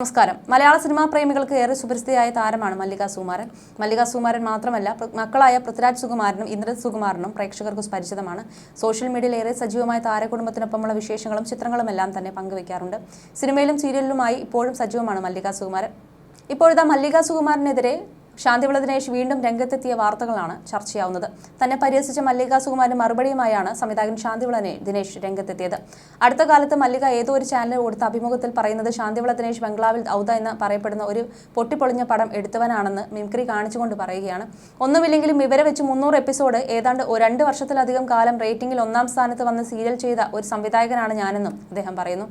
നമസ്കാരം. മലയാള സിനിമാ പ്രേമികൾക്ക് ഏറെ സുപരിസ്ഥിതിയായ താരമാണ് മല്ലിക സുകുമാരൻ. മല്ലിക സുകുമാരൻ മാത്രമല്ല മക്കളായ പൃഥ്വിരാജ് സുകുമാരനും ഇന്ദ്രജിത് സുകുമാരനും പ്രേക്ഷകർക്ക് പരിചിതമാണ്. സോഷ്യൽ മീഡിയയിൽ ഏറെ സജീവമായ താരകുടുംബത്തിനൊപ്പമുള്ള വിശേഷങ്ങളും ചിത്രങ്ങളും എല്ലാം തന്നെ പങ്കുവയ്ക്കാറുണ്ട് സിനിമയിലും സീരിയലിലുമായി ഇപ്പോഴും സജീവമാണ് മല്ലിക സുകുമാരൻ. ഇപ്പോഴത്തെ മല്ലിക സുകുമാരനെതിരെ ശാന്തിവിള ദിനേശ് വീണ്ടും രംഗത്തെത്തിയ വാർത്തകളാണ് ചർച്ചയാവുന്നത്. തന്നെ പരിഹസിച്ച മല്ലിക സുകുമാരൻ മറുപടിയുമായാണ് സംവിധായകൻ ശാന്തിവിളനെ ദിനേശ് രംഗത്തെത്തിയത്. അടുത്ത കാലത്ത് മല്ലിക ഏതോ ഒരു ചാനലിൽ കൊടുത്ത അഭിമുഖത്തിൽ പറയുന്നത് ശാന്തിവിള ദിനേശ് ബംഗ്ലാവിൽ ഔദ എന്ന് പറയപ്പെടുന്ന ഒരു പൊട്ടിപ്പൊളിഞ്ഞ പടം എടുത്തവനാണെന്ന് മിംക്രി കാണിച്ചുകൊണ്ട് പറയുകയാണ്. ഒന്നുമില്ലെങ്കിലും ഇവരെ വെച്ച് മുന്നൂറ് എപ്പിസോഡ് ഏതാണ്ട് രണ്ട് വർഷത്തിലധികം കാലം റേറ്റിംഗിൽ ഒന്നാം സ്ഥാനത്ത് വന്ന് സീരിയൽ ചെയ്ത ഒരു സംവിധായകനാണ് ഞാനെന്നും അദ്ദേഹം പറയുന്നു.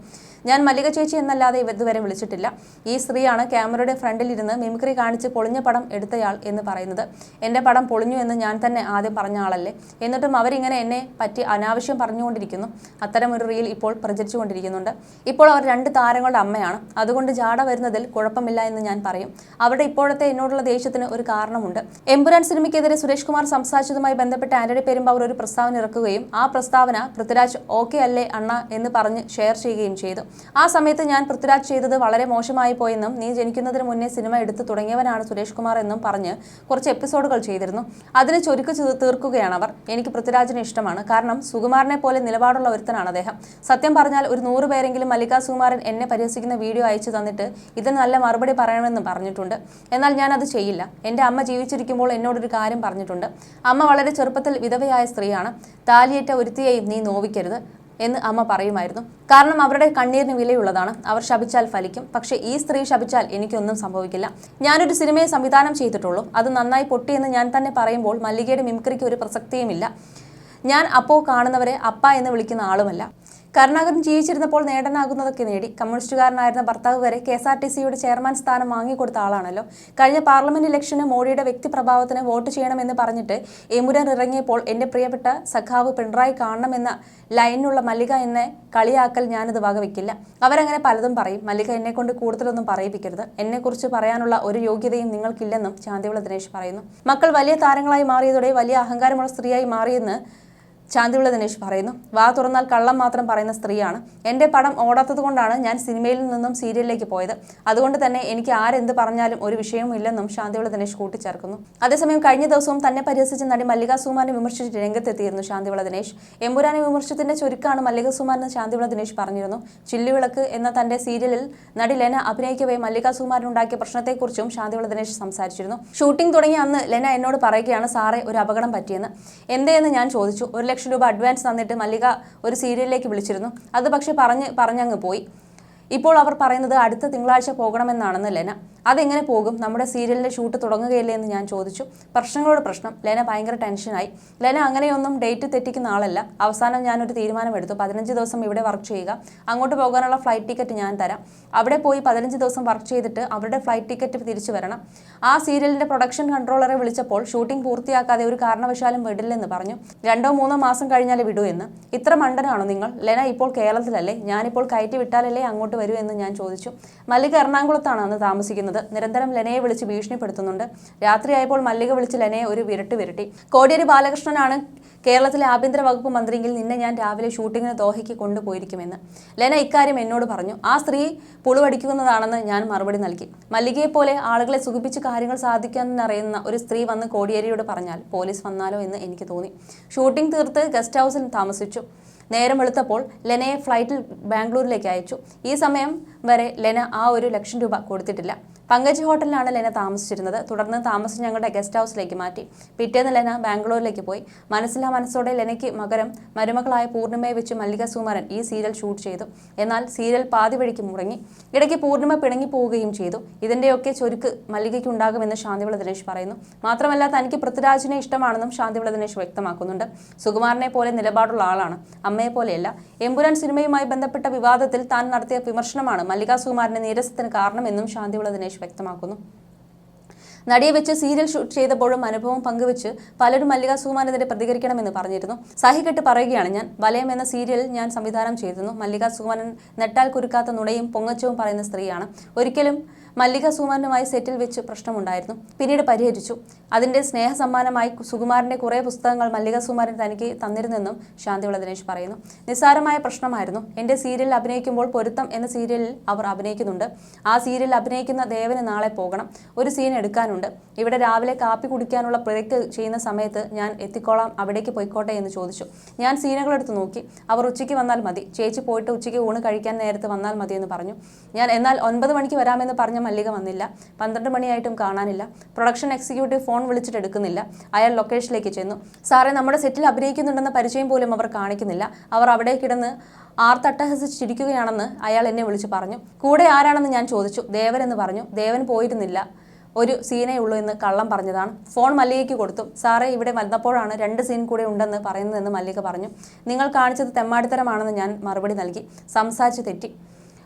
ഞാൻ മല്ലിക ചേച്ചി എന്നല്ലാതെ ഇതുവരെ വിളിച്ചിട്ടില്ല. ഈ സ്ത്രീയാണ് ക്യാമറയുടെ ഫ്രണ്ടിലിരുന്ന് മിമിക്രി കാണിച്ച് പൊളിഞ്ഞ പടം എടുത്തയാൾ എന്ന് പറയുന്നത്. എന്റെ പടം പൊളിഞ്ഞു എന്ന് ഞാൻ തന്നെ ആദ്യം പറഞ്ഞ ആളല്ലേ എന്നിട്ടും അവരിങ്ങനെ എന്നെ പറ്റി അനാവശ്യം പറഞ്ഞുകൊണ്ടിരിക്കുന്നു. അത്തരം ഒരു റീൽ ഇപ്പോൾ പ്രചരിച്ചുകൊണ്ടിരിക്കുന്നുണ്ട്. ഇപ്പോൾ അവർ രണ്ട് താരങ്ങളുടെ അമ്മയാണ്. അതുകൊണ്ട് ജാട വരുന്നതിൽ കുഴപ്പമില്ല എന്ന് ഞാൻ പറയും. അവരുടെ ഇപ്പോഴത്തെ എന്നോടുള്ള ദേഷ്യത്തിന് ഒരു കാരണമുണ്ട്. എമ്പുരാൻ സിനിമയ്ക്കെതിരെ സുരേഷ് കുമാർ സംസാരിച്ചതുമായി ബന്ധപ്പെട്ട് ആന്റണി പെരുമ്പാവൂർ ഒരു പ്രസ്താവന ഇറക്കുകയും ആ പ്രസ്താവന പൃഥ്വിരാജ് ഓക്കെ അല്ലേ അണ്ണ എന്ന് പറഞ്ഞ് ഷെയർ ചെയ്യുകയും ചെയ്തു. ആ സമയത്ത് ഞാൻ പൃഥ്വിരാജ് ചെയ്തത് വളരെ മോശമായി പോയെന്നും നീ ജനിക്കുന്നതിന് മുന്നേ സിനിമ എടുത്ത് തുടങ്ങിയവനാണ് സുരേഷ് കുമാർ എന്നും പറഞ്ഞ് കുറച്ച് എപ്പിസോഡുകൾ ചെയ്തിരുന്നു. അതിനെ ചുരുക്കി തീർക്കുകയാണ് അവർ. എനിക്ക് പൃഥ്വിരാജിനെ ഇഷ്ടമാണ്. കാരണം സുകുമാരനെ പോലെ നിലപാടുള്ള ഒരുത്തനാണ് അദ്ദേഹം. സത്യം പറഞ്ഞാൽ ഒരു നൂറ് പേരെങ്കിലും മല്ലിക സുകുമാരൻ എന്നെ പരിഹസിക്കുന്ന വീഡിയോ അയച്ചു തന്നിട്ട് ഇതിന് നല്ല മറുപടി പറയണമെന്ന് പറഞ്ഞിട്ടുണ്ട്. എന്നാൽ ഞാൻ അത് ചെയ്യില്ല. എന്റെ അമ്മ ജീവിച്ചിരിക്കുമ്പോൾ എന്നോടൊരു കാര്യം പറഞ്ഞിട്ടുണ്ട്. അമ്മ വളരെ ചെറുപ്പത്തിൽ വിധവയായ സ്ത്രീയാണ്. താലിയേറ്റ ഒരുത്തിയെയും നീ നോവിക്കരുത്. എന്ന് അമ്മ പറയുമായിരുന്നു. കാരണം അവരുടെ കണ്ണീരിന് വിലയുള്ളതാണ്. അവർ ശപിച്ചാൽ ഫലിക്കും. പക്ഷേ ഈ സ്ത്രീ ശപിച്ചാൽ എനിക്കൊന്നും സംഭവിക്കില്ല. ഞാനൊരു സിനിമയെ സംവിധാനം ചെയ്തിട്ടുള്ളൂ. അത് നന്നായി പൊട്ടിയെന്ന് ഞാൻ തന്നെ പറയുമ്പോൾ മല്ലികയുടെ മിമിക്രിക്ക് ഒരു പ്രസക്തിയുമില്ല. ഞാൻ അപ്പോൾ കാണുന്നവരെ അപ്പ എന്ന് വിളിക്കുന്ന ആളുമല്ല. കരുണാകരൻ ജീവിച്ചിരുന്നപ്പോൾ നേടാനാകുന്നതൊക്കെ നേടി. കമ്മ്യൂണിസ്റ്റുകാരനായിരുന്ന ഭർത്താവ് വരെ കെ എസ് ആർ ടി സിയുടെ ചെയർമാൻ സ്ഥാനം വാങ്ങിക്കൊടുത്ത ആളാണല്ലോ. കഴിഞ്ഞ പാർലമെന്റ് ഇലക്ഷന് മോഡിയുടെ വ്യക്തിപ്രഭാവത്തിന് വോട്ട് ചെയ്യണമെന്ന് പറഞ്ഞിട്ട് എമുരൻ ഇറങ്ങിയപ്പോൾ എന്റെ പ്രിയപ്പെട്ട സഖാവ് പിണറായി കാണണമെന്ന ലൈനിലുള്ള മല്ലിക എന്നെ കളിയാക്കൽ ഞാനത് വകവെക്കില്ല. അവരങ്ങനെ പലതും പറയും. മല്ലിക എന്നെ കൊണ്ട് കൂടുതലൊന്നും പറയിപ്പിക്കരുത്. എന്നെക്കുറിച്ച് പറയാനുള്ള ഒരു യോഗ്യതയും നിങ്ങൾക്കില്ലെന്നും ശാന്തിവിള ദിനേശ് പറയുന്നു. മക്കൾ വലിയ താരങ്ങളായി മാറിയതോടെ വലിയ അഹങ്കാരമുള്ള സ്ത്രീയായി മാറിയെന്ന് ശാന്തിവിള ദിനേശ് പറയുന്നു വാ തുറന്നാൽ കള്ളം മാത്രം പറയുന്ന സ്ത്രീയാണ്. എന്റെ പടം ഓടാത്തത് കൊണ്ടാണ് ഞാൻ സിനിമയിൽ നിന്നും സീരിയലിലേക്ക് പോയത്. അതുകൊണ്ട് തന്നെ എനിക്ക് ആരെന്ത് പറഞ്ഞാലും ഒരു വിഷയവുമില്ലെന്നും ശാന്തിവിള ദിനേശ് കൂട്ടിച്ചേർക്കുന്നു. അതേസമയം കഴിഞ്ഞ ദിവസവും തന്നെ പരിഹസിച്ച നടി മല്ലിക സുമാനെ വിമർശിച്ച് രംഗത്തെത്തിയിരുന്നു ശാന്തിവിള ദിനേശ്. എമ്പുരാനെ വിമർശത്തിന്റെ ചുരുക്കാണ് മല്ലിക സുമാരെന്ന് ശാന്തിവിള ദിനേശ് പറഞ്ഞിരുന്നു. ചില്ലുവിളക്ക് എന്ന തന്റെ സീരിയലിൽ നടി ലെന അഭിനയിക്കവേ മല്ലിക സുമാരൻ ഉണ്ടാക്കിയ പ്രശ്നത്തെക്കുറിച്ചും ശാന്തിവിള ദിനേശ് സംസാരിച്ചിരുന്നു. ഷൂട്ടിംഗ് തുടങ്ങിയ അന്ന് ലെന എന്നോട് പറയുകയാണ് സാറേ ഒരു അപകടം പറ്റിയെന്ന്. എന്തേ എന്ന് ഞാൻ ചോദിച്ചു. ഒരു ലക്ഷം രൂപ അഡ്വാൻസ് തന്നിട്ട് മല്ലിക ഒരു സീരിയലിലേക്ക് വിളിച്ചിരുന്നു. അത് പക്ഷേ പറഞ്ഞ് പറഞ്ഞങ്ങ് പോയി. ഇപ്പോൾ അവർ പറയുന്നത് അടുത്ത തിങ്കളാഴ്ച പോകണമെന്നാണെന്ന് ലെന. അതെങ്ങനെ പോകും? നമ്മുടെ സീരിയലിന്റെ ഷൂട്ട് തുടങ്ങുകയില്ലേ എന്ന് ഞാൻ ചോദിച്ചു. പ്രശ്നങ്ങളോട് പ്രശ്നം. ലെന ഭയങ്കര ടെൻഷനായി. ലെന അങ്ങനെയൊന്നും ഡേറ്റ് തെറ്റിക്കുന്ന ആളല്ല. അവസാനം ഞാനൊരു തീരുമാനമെടുത്തു. പതിനഞ്ച് ദിവസം ഇവിടെ വർക്ക് ചെയ്യുക. അങ്ങോട്ട് പോകാനുള്ള ഫ്ലൈറ്റ് ടിക്കറ്റ് ഞാൻ തരാം. അവിടെ പോയി പതിനഞ്ച് ദിവസം വർക്ക് ചെയ്തിട്ട് അവരുടെ ഫ്ലൈറ്റ് ടിക്കറ്റ് തിരിച്ചു വരണം. ആ സീരിയലിന്റെ പ്രൊഡക്ഷൻ കൺട്രോളറെ വിളിച്ചപ്പോൾ ഷൂട്ടിംഗ് പൂർത്തിയാക്കാതെ ഒരു കാരണവശാലും വിടില്ലെന്ന് പറഞ്ഞു. രണ്ടോ മൂന്നോ മാസം കഴിഞ്ഞാലേ വിടൂ എന്ന്. ഇത്ര മണ്ടനാണോ നിങ്ങൾ? ലെന ഇപ്പോൾ കേരളത്തിലല്ലേ? ഞാനിപ്പോൾ കയറ്റി വിട്ടാലല്ലേ അങ്ങോട്ട് വരൂ എന്ന് ഞാൻ ചോദിച്ചു. മല്ലിക എറണാകുളത്താണ് അന്ന് താമസിക്കുന്നത്. നിരന്തരം ലെനയെ വിളിച്ച് ഭീഷണിപ്പെടുത്തുന്നുണ്ട്. രാത്രിയായപ്പോൾ മല്ലിക വിളിച്ച് ലെനയെ ഒരു വിരട്ട് വിരട്ടി. കോടിയേരി ബാലകൃഷ്ണനാണ് കേരളത്തിലെ ആഭ്യന്തര വകുപ്പ് മന്ത്രിയെങ്കിൽ നിന്നെ ഞാൻ രാവിലെ ഷൂട്ടിങ്ങിന് ദോഹയ്ക്ക് കൊണ്ടുപോയിരിക്കുമെന്ന്. ലെന ഇക്കാര്യം എന്നോട് പറഞ്ഞു. ആ സ്ത്രീ പുളുവടിക്കുന്നതാണെന്ന് ഞാൻ മറുപടി നൽകി. മല്ലികയെ പോലെ ആളുകളെ സുഖിപ്പിച്ച് കാര്യങ്ങൾ സാധിക്കാമെന്നറിയുന്ന ഒരു സ്ത്രീ വന്ന് കോടിയേരിയോട് പറഞ്ഞാൽ പോലീസ് വന്നാലോ എന്ന് എനിക്ക് തോന്നി. ഷൂട്ടിംഗ് തീർത്ത് ഗസ്റ്റ് ഹൗസിൽ താമസിച്ചു. നേരം വെളുത്തപ്പോൾ ലെനയെ ഫ്ലൈറ്റിൽ ബാംഗ്ലൂരിലേക്ക് അയച്ചു. ഈ സമയം വരെ ലെന ആ ഒരു ലക്ഷം രൂപ കൊടുത്തിട്ടില്ല. പങ്കജ് ഹോട്ടലിലാണ് ലെന താമസിച്ചിരുന്നത്. തുടർന്ന് താമസം ഞങ്ങളുടെ ഗസ്റ്റ് ഹൗസിലേക്ക് മാറ്റി. പിറ്റേന്ന് ലെന ബാംഗ്ലൂരിലേക്ക് പോയി. മനസ്സിലാ മനസ്സോടെ ലെനയ്ക്ക് മകരം മരുമകളായ പൂർണിമയെ വെച്ച് മല്ലിക സുമാരൻ ഈ സീരിയൽ ഷൂട്ട് ചെയ്തു. എന്നാൽ സീരിയൽ പാതി വഴിക്ക് മുടങ്ങി. ഇടയ്ക്ക് പിണങ്ങി പോവുകയും ചെയ്തു. ഇതിന്റെയൊക്കെ ചൊരുക്ക് മല്ലികയ്ക്ക് ഉണ്ടാകുമെന്ന് ശാന്തിവിള ദിനേശ് പറയുന്നു. മാത്രമല്ല തനിക്ക് പൃഥ്വിരാജിനെ ഇഷ്ടമാണെന്നും ശാന്തിവിള ദിനേശ് വ്യക്തമാക്കുന്നുണ്ട്. സുകുമാരനെ പോലെ നിലപാടുള്ള ആളാണ്. അമ്മയെ പോലെയല്ല. എമ്പുരാൻ സിനിമയുമായി ബന്ധപ്പെട്ട വിവാദത്തിൽ താൻ നടത്തിയ വിമർശനമാണ് മല്ലിക സുകുമാരന്റെ നീരസത്തിന് കാരണമെന്നും ശാന്തിവിള ദിനേശ് വ്യക്തമാക്കുന്നു. നടിയെ വെച്ച് സീരിയൽ ഷൂട്ട് ചെയ്തപ്പോഴും അനുഭവം പങ്കുവെച്ച് പലരും മല്ലിക സുകുമാരനെതിരെ പ്രതികരിക്കണമെന്ന് പറഞ്ഞിരുന്നു. സഹികെട്ട് പറയുകയാണ് ഞാൻ വലയം എന്ന സീരിയൽ ഞാൻ സംവിധാനം ചെയ്തിരുന്നു. മല്ലിക സുകുമാരൻ നെട്ടാൽ കുരുക്കാത്ത നുണയും പൊങ്ങച്ചവും പറയുന്ന സ്ത്രീയാണ്. ഒരിക്കലും മല്ലിക സുകുമാരനുമായി സെറ്റിൽ വെച്ച് പ്രശ്നമുണ്ടായിരുന്നു. പിന്നീട് പരിഹരിച്ചു. അതിന്റെ സ്നേഹ സമ്മാനമായി സുകുമാരന്റെ കുറേ പുസ്തകങ്ങൾ മല്ലിക സുകുമാരൻ തനിക്ക് തന്നിരുന്നെന്നും ശാന്തിവിള ദിനേശ് പറയുന്നു. നിസ്സാരമായ പ്രശ്നമായിരുന്നു. എന്റെ സീരിയലിൽ അഭിനയിക്കുമ്പോൾ പൊരുത്തം എന്ന സീരിയലിൽ അവർ അഭിനയിക്കുന്നുണ്ട്. ആ സീരിയലിൽ അഭിനയിക്കുന്ന ദേവന് നാളെ പോകണം. ഒരു സീൻ എടുക്കാനുണ്ട്. ഇവിടെ രാവിലെ കാപ്പി കുടിക്കാനുള്ള പ്രൊജക്ട് ചെയ്യുന്ന സമയത്ത് ഞാൻ എത്തിക്കോളാം അവിടേക്ക് പോയിക്കോട്ടെ എന്ന് ചോദിച്ചു. ഞാൻ സീനുകൾ എടുത്ത് നോക്കി. അവർ ഉച്ചയ്ക്ക് വന്നാൽ മതി. ചേച്ചി പോയിട്ട് ഉച്ചയ്ക്ക് ഊണ് കഴിക്കാൻ നേരത്ത് വന്നാൽ മതി എന്ന് പറഞ്ഞു. ഞാൻ എന്നാൽ ഒൻപത് മണിക്ക് വരാമെന്ന് പറഞ്ഞ മല്ലിക വന്നില്ല. പന്ത്രണ്ട് മണിയായിട്ടും കാണാനില്ല. പ്രൊഡക്ഷൻ എക്സിക്യൂട്ടീവ് ഫോൺ വിളിച്ചിട്ട് എടുക്കുന്നില്ല. അയാൾ ലൊക്കേഷനിലേക്ക് ചെന്നു. സാറേ നമ്മുടെ സെറ്റിൽ അഭിനയിക്കുന്നുണ്ടെന്ന പരിചയം പോലും അവർ കാണിക്കുന്നില്ല. അവർ അവിടെ കിടന്ന് ആർത്തട്ടഹസിച്ചിരിക്കുകയാണെന്ന് അയാൾ എന്നെ വിളിച്ചു പറഞ്ഞു. കൂടെ ആരാണെന്ന് ഞാൻ ചോദിച്ചു. ദേവൻ എന്ന് പറഞ്ഞു. ദേവൻ പോയിരുന്നില്ല. ഒരു സീനേ ഉള്ളൂ എന്ന് കള്ളം പറഞ്ഞതാണ്. ഫോൺ മല്ലികയ്ക്ക് കൊടുത്തു. സാറേ ഇവിടെ വന്നപ്പോഴാണ് രണ്ട് സീൻ കൂടെ ഉണ്ടെന്ന് പറയുന്നതെന്ന് മല്ലിക പറഞ്ഞു. നിങ്ങൾ കാണിച്ചത് തെമ്മാടിത്തരമാണെന്ന് ഞാൻ മറുപടി നൽകി. സംസാരിച്ച് തെറ്റി.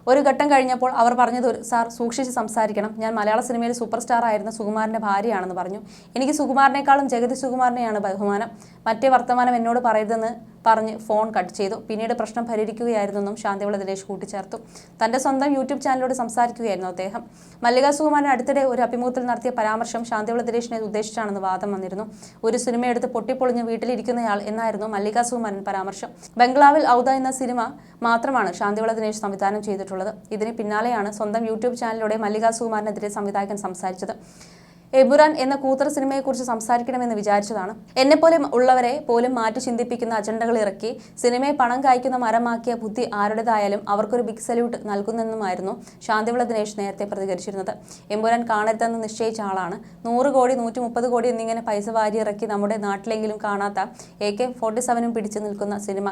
ഒരു ഘട്ടം കഴിഞ്ഞപ്പോൾ അവർ പറഞ്ഞത് സാർ സൂക്ഷിച്ച് സംസാരിക്കണം. ഞാൻ മലയാള സിനിമയിൽ സൂപ്പർ സ്റ്റാർ ആയിരുന്ന സുകുമാരന്റെ ഭാര്യയാണെന്ന് പറഞ്ഞു. എനിക്ക് സുകുമാരനേക്കാളും ജഗതി സുകുമാരനെയാണ് ബഹുമാനം. മറ്റേ വർത്തമാനം എന്നോട് പറയരുതെന്ന് പറഞ്ഞ് ഫോൺ കട്ട് ചെയ്തു. പിന്നീട് പ്രശ്നം പരിഹരിക്കുകയായിരുന്നെന്നും ശാന്തിവിള ദിനേശ് കൂട്ടിച്ചേർത്തു. തന്റെ സ്വന്തം യൂട്യൂബ് ചാനലിലൂടെ സംസാരിക്കുകയായിരുന്നു അദ്ദേഹം. മല്ലിക സുകുമാരൻ അടുത്തിടെ ഒരു അഭിമുഖത്തിൽ നടത്തിയ പരാമർശം ശാന്തിവിള ദിനേശിനെ ഉദ്ദേശിച്ചാണെന്ന് വാദം വന്നിരുന്നു. ഒരു സിനിമ എടുത്ത് പൊട്ടിപ്പൊളിഞ്ഞ് വീട്ടിലിരിക്കുന്നയാൾ എന്നായിരുന്നു മല്ലിക സുകുമാരൻ പരാമർശം. ബംഗ്ലാവിൽ ഔദ എന്ന സിനിമ മാത്രമാണ് ശാന്തിവിള ദിനേശ് സംവിധാനം ചെയ്തിട്ടുള്ളത്. ഇതിന് പിന്നാലെയാണ് സ്വന്തം യൂട്യൂബ് ചാനലിലൂടെ മല്ലിക സുകുമാരനെതിരെ സംവിധായകൻ സംസാരിച്ചത്. എബുറാൻ എന്ന കൂത്തർ സിനിമയെക്കുറിച്ച് സംസാരിക്കണമെന്ന് വിചാരിച്ചതാണ്. പോലെ ഉള്ളവരെ പോലും മാറ്റി ചിന്തിപ്പിക്കുന്ന അജണ്ടകൾ ഇറക്കി സിനിമയെ പണം കായ്ക്കുന്ന മരമാക്കിയ ബുദ്ധി ആരുടേതായാലും അവർക്കൊരു ബിഗ് സല്യൂട്ട് നൽകുന്നെന്നുമായിരുന്നു ശാന്തിവിള ദിനേശ് നേരത്തെ പ്രതികരിച്ചിരുന്നത്. എമ്പുരാൻ കാണരുതെന്ന് നിശ്ചയിച്ച ആളാണ്. നൂറ് കോടി നൂറ്റി മുപ്പത് കോടി എന്നിങ്ങനെ പൈസ വാരി ഇറക്കി നമ്മുടെ നാട്ടിലെങ്കിലും കാണാത്ത എ കെ ഫോർട്ടി സെവനും പിടിച്ചു നിൽക്കുന്ന സിനിമ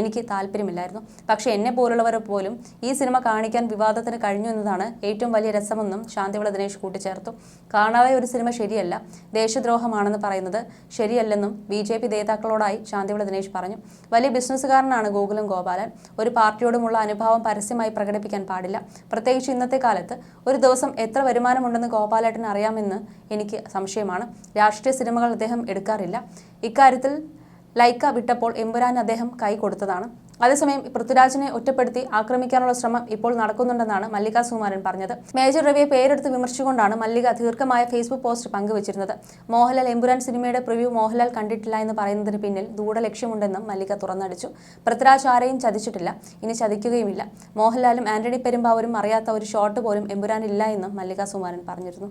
എനിക്ക് താല്പര്യമില്ലായിരുന്നു. പക്ഷേ എന്നെ പോലുള്ളവരെ പോലും ഈ സിനിമ കാണിക്കാൻ വിവാദത്തിന് കഴിഞ്ഞു എന്നതാണ് ഏറ്റവും വലിയ രസമെന്നും ശാന്തിവിള ദിനേശ് കൂട്ടിച്ചേർത്തു. കാണാതെ ഒരു സിനിമ ശരിയല്ല ദേശദ്രോഹമാണെന്ന് പറയുന്നത് ശരിയല്ലെന്നും ബി ജെ പി നേതാക്കളോടായി ശാന്തിവിള ദിനേശ് പറഞ്ഞു. വലിയ ബിസിനസ്സുകാരനാണ് ഗോകുലം ഗോപാലൻ. ഒരു പാർട്ടിയോടുമുള്ള അനുഭാവം പരസ്യമായി പ്രകടിപ്പിക്കാൻ പാടില്ല. പ്രത്യേകിച്ച് ഇന്നത്തെ കാലത്ത് ഒരു ദിവസം എത്ര വരുമാനമുണ്ടെന്ന് ഗോപാലേട്ടൻ അറിയാമെന്ന് എനിക്ക് സംശയമാണ്. രാഷ്ട്രീയ സിനിമകൾ അദ്ദേഹം എടുക്കാറില്ല. ഇക്കാര്യത്തിൽ ലൈക്ക വിട്ടപ്പോൾ എമ്പുരാൻ അദ്ദേഹം കൈ കൊടുത്തതാണ്. അതേസമയം പൃഥ്വിരാജിനെ ഒറ്റപ്പെടുത്തി ആക്രമിക്കാനുള്ള ശ്രമം ഇപ്പോൾ നടക്കുന്നുണ്ടെന്നാണ് മല്ലിക സുകുമാരൻ പറഞ്ഞത്. മേജർ രവിയെ പേരെടുത്ത് വിമർശിച്ചുകൊണ്ടാണ് മല്ലിക ദീർഘമായ ഫേസ്ബുക്ക് പോസ്റ്റ് പങ്കുവച്ചിരുന്നത്. മോഹൻലാൽ എമ്പുരാൻ സിനിമയുടെ പ്രിവ്യൂ മോഹൻലാൽ കണ്ടിട്ടില്ല എന്ന് പറയുന്നതിന് പിന്നിൽ ദൂഢലക്ഷ്യമുണ്ടെന്നും മല്ലിക തുറന്നടിച്ചു. പൃഥ്വിരാജ് ആരെയും ചതിച്ചിട്ടില്ല. ഇനി ചതിക്കുകയുമില്ല. മോഹൻലാലും ആന്റണി പെരുമ്പാവൂരും അറിയാത്ത ഒരു ഷോട്ട് പോലും എമ്പുരാൻ ഇല്ല എന്നും മല്ലിക സുകുമാരൻ പറഞ്ഞിരുന്നു.